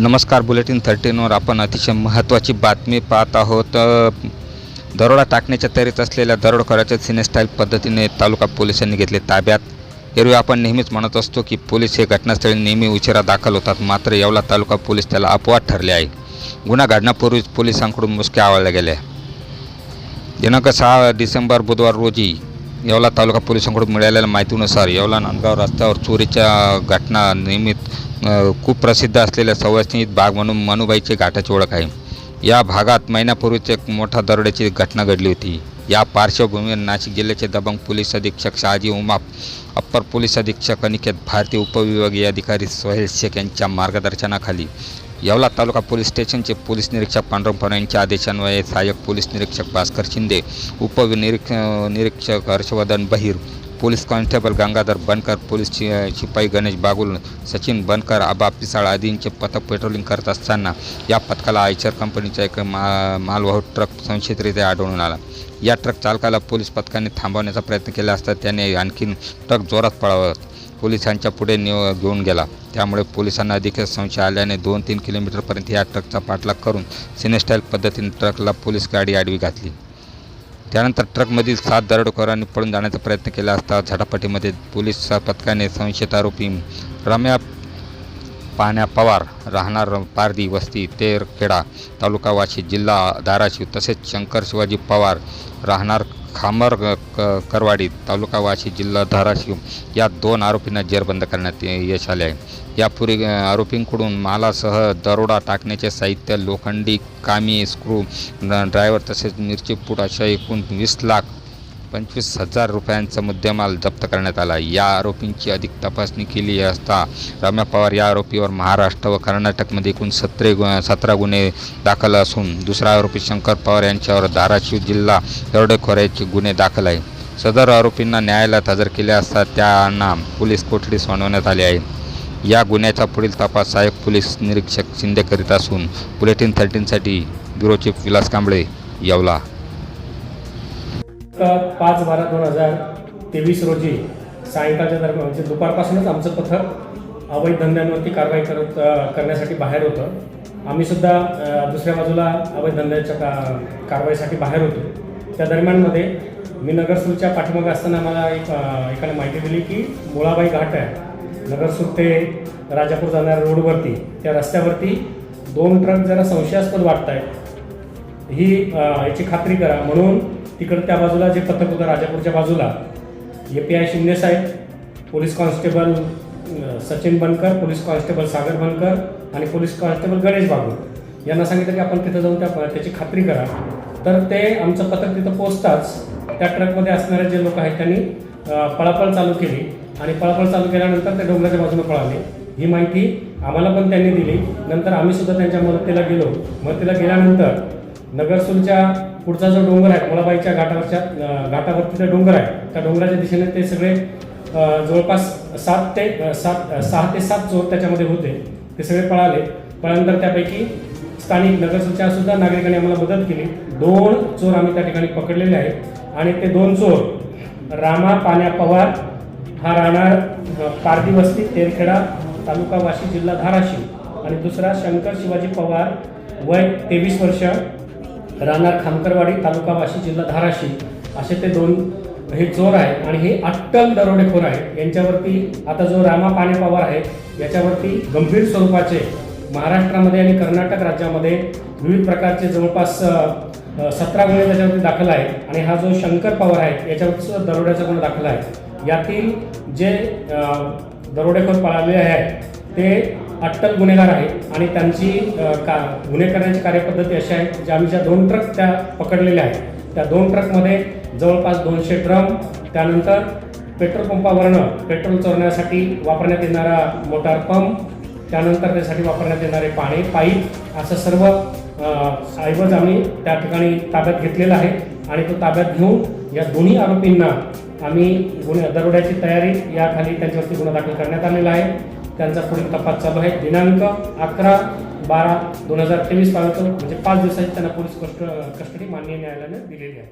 नमस्कार बुलेटिन थर्टीनवर आपण अतिशय महत्त्वाची बातमी पाहत आहोत. दरोडा टाकण्याच्या तयारीत असलेल्या दरोडखोराच्या सिनेस्टाईल पद्धतीने तालुका पोलिसांनी घेतले ताब्यात. एरवी आपण नेहमीच म्हणत असतो की पोलीस हे घटनास्थळी नेहमी उशिरा दाखल होतात मात्र येवला तालुका पोलीस त्याला अपवाद ठरले आहे. गुन्हा घडण्यापूर्वीच पोलिसांकडून मुसक्या आवळल्या गेल्या. दिनांक सहा डिसेंबर बुधवार रोजी येवला तालुका पोलिसांकडून मिळालेल्या माहितीनुसार येवला नांदगाव रस्त्यावर चोरीच्या घटना नियमित खूप प्रसिद्ध असलेल्या सवयस्थित भाग म्हणून मनुबाईची घाटाची ओळख आहे. या भागात महिन्यापूर्वीच एक मोठा दरोड्याची घटना घडली होती. या पार्श्वभूमीवर नाशिक जिल्ह्याचे दबंग पोलीस अधीक्षक शहाजी उमाप अप्पर पोलीस अधीक्षक अनिकेत भारतीय उपविभागीय अधिकारी सोहेल शेख यांच्या मार्गदर्शनाखाली येवला तालुका पोलीस स्टेशनचे पोलीस निरीक्षक पांडुरंग पवार यांच्या आदेशान्वये सहाय्यक पोलीस निरीक्षक भास्कर शिंदे उपनिरीक्ष निरीक्षक Harshvardhan Bahir police constable Gangadhar Bankar police शिपाई गणेश बागुल सचिन बनकर आबा पिसाळ आदींचे पथक पेट्रोलिंग करत असताना या पथकाला आयचर कंपनीचा एक मा मालवाहू ट्रक संशयितरित्या आढळून आला. या ट्रक चालकाला पोलीस पथकाने थांबवण्याचा प्रयत्न केला असता त्याने आणखीन ट्रक जोरात पळावत पोलिसांच्या पुढे निव घेऊन गेला. त्यामुळे पोलिसांना अधिक संशय आल्याने दोन तीन किलोमीटरपर्यंत या ट्रकचा पाठलाग करून सिनेस्टाईल पद्धतीने ट्रकला पोलीस गाडी आडवी घातली. त्यानंतर ट्रकमधील सात दरोडेखोरांनी पळून जाण्याचा प्रयत्न केला असता झटापटीमध्ये पोलीस पथकाने संशयित आरोपी रम्या पाण्या पवार राहणार पारदी वस्ती तेरखेडा तालुका वाशी जिल्हा धाराशिव तसेच शंकर शिवाजी पवार राहणार खामर क करवाडी तालुका वाशी जिल्हा धाराशिव या दोन आरोपींना जेरबंद करण्यात यश आले आहे. यापूर्वी आरोपींकडून मालासह दरोडा टाकण्याचे साहित्य लोखंडी कामी स्क्रू ड्रायव्हर तसेच मिरची पूट अशा एकूण वीस लाख पंचवीस हजार रुपयांचा मुद्देमाल जप्त करण्यात आला. या आरोपींची अधिक तपासणी केली असता रम्या पवार या आरोपीवर महाराष्ट्र व कर्नाटकमध्ये एकूण सतरे गु सतरा गुन्हे दाखल असून दुसरा आरोपी शंकर पवार यांच्यावर धाराशिव जिल्हा दरोडेखोऱ्याचे गुन्हे दाखल आहे. सदर आरोपींना न्यायालयात हजर केले असता त्यांना पोलीस कोठडी सोडवण्यात आली आहे. या गुन्ह्याचा पुढील तपास सहाय्यक पोलीस निरीक्षक शिंदे करीत असून बुलेटिन थर्टीनसाठी ब्युरो चीफ विलास कांबळे येवला. पाच बारा दोन हजार तेवीस रोजी सायंकाळच्या दरम्यान म्हणजे दुपारपासूनच आमचं पथक अवैध धंद्यांवरती कारवाई करत करण्यासाठी बाहेर होतं. आम्ही सुद्धा दुसऱ्या बाजूला अवैध धंद्याच्या का कारवाईसाठी बाहेर होतो. त्या दरम्यानमध्ये मी नगरसूरच्या पाठीमागे असताना मला एक एकाने माहिती दिली की मुळाबाई घाट आहे. नगरसूर ते राजापूर जाणाऱ्या रोडवरती त्या रस्त्यावरती दोन ट्रक जरा संशयास्पद वाटत आहेत ही याची खात्री करा. म्हणून तिकडं त्या बाजूला जे पथक होतं राजापूरच्या बाजूला A P I Shinde Saheb police constable Sachin Bankar police constable Sagar Bankar आणि पोलीस कॉन्स्टेबल गणेश बाबू यांना सांगितलं की आपण तिथं जाऊन त्या त्याची खात्री करा. तर ते आमचं पथक तिथं पोचताच त्या ट्रकमध्ये असणारे जे लोक आहेत त्यांनी पळापळ चालू केली. आणि पळापळ चालू केल्यानंतर ते डोंगराच्या बाजूने पळाले. ही माहिती आम्हाला पण त्यांनी दिली. नंतर आम्ही सुद्धा त्यांच्या मदतीला गेलो. मदतीला गेल्यानंतर नगरसूरच्या पुढचा जो डोंगर आहे मुळाबाईच्या घाटावरच्या घाटावरती जो डोंगर आहे त्या डोंगराच्या दिशेने ते सगळे जवळपास सात ते सात सहा ते सात चोर त्याच्यामध्ये होते. ते सगळे पळाले. पळानंतर त्यापैकी स्थानिक नगरसूरच्या सुद्धा नागरिकांनी आम्हाला मदत केली. दोन चोर आम्ही त्या ठिकाणी पकडलेले आहेत. आणि ते दोन चोर रामा पाण्या पवार हा राहणार पारदी वस्ती तेरखेडा तालुका वाशी जिल्हा धाराशिव. आणि दुसरा शंकर शिवाजी पवार वय तेवीस वर्ष राहणार खामकरवाडी तालुका वाशी जिल्हा धाराशिव. असे ते दोन हे चोर आहे आणि हे अट्टल दरोडेखोर आहे यांच्यावरती आता जो रामा पाने पवार आहे याच्यावरती गंभीर स्वरूपाचे महाराष्ट्रामध्ये आणि कर्नाटक राज्यामध्ये विविध प्रकारचे जवळपास सतरा गुन्हे त्याच्यावरती दाखल आहेत आणि हा जो शंकर पवार आहे याच्यावरच दरोड्याचा गुन्हा दाखल आहे. यातील जे दरोडेखोर पळालेले आहेत ते अट्टल गुन्हेगार आहेत आणि त्यांची का गुन्हे करण्याची कार्यपद्धती अशी आहे ज्या आम्ही ज्या दोन ट्रक त्या पकडलेल्या आहेत. त्या दोन ट्रकमध्ये जवळपास दोनशे ड्रम त्यानंतर पेट्रोल पंपावरनं पेट्रोल चोरण्यासाठी वापरण्यात येणारा मोटार पंप त्यानंतर त्यासाठी वापरण्यात येणारे पाणी पाईप असं सर्व ऐवज आम्ही त्या ठिकाणी ताब्यात घेतलेला आहे. आणि तो ताब्यात घेऊन या दोन्ही आरोपींना आम्ही गुन्हे दरोड्याची तयारी याखाली त्यांच्यावरती गुन्हा दाखल करण्यात आलेला आहे. त्यांचा पुढील तपास चालू आहे. दिनांक अकरा बारा दोन हजार तेवीस म्हणजे पाच दिवसाची त्यांना पोलीस कस्ट कस्टडी माननीय न्यायालयाने दिलेली आहे.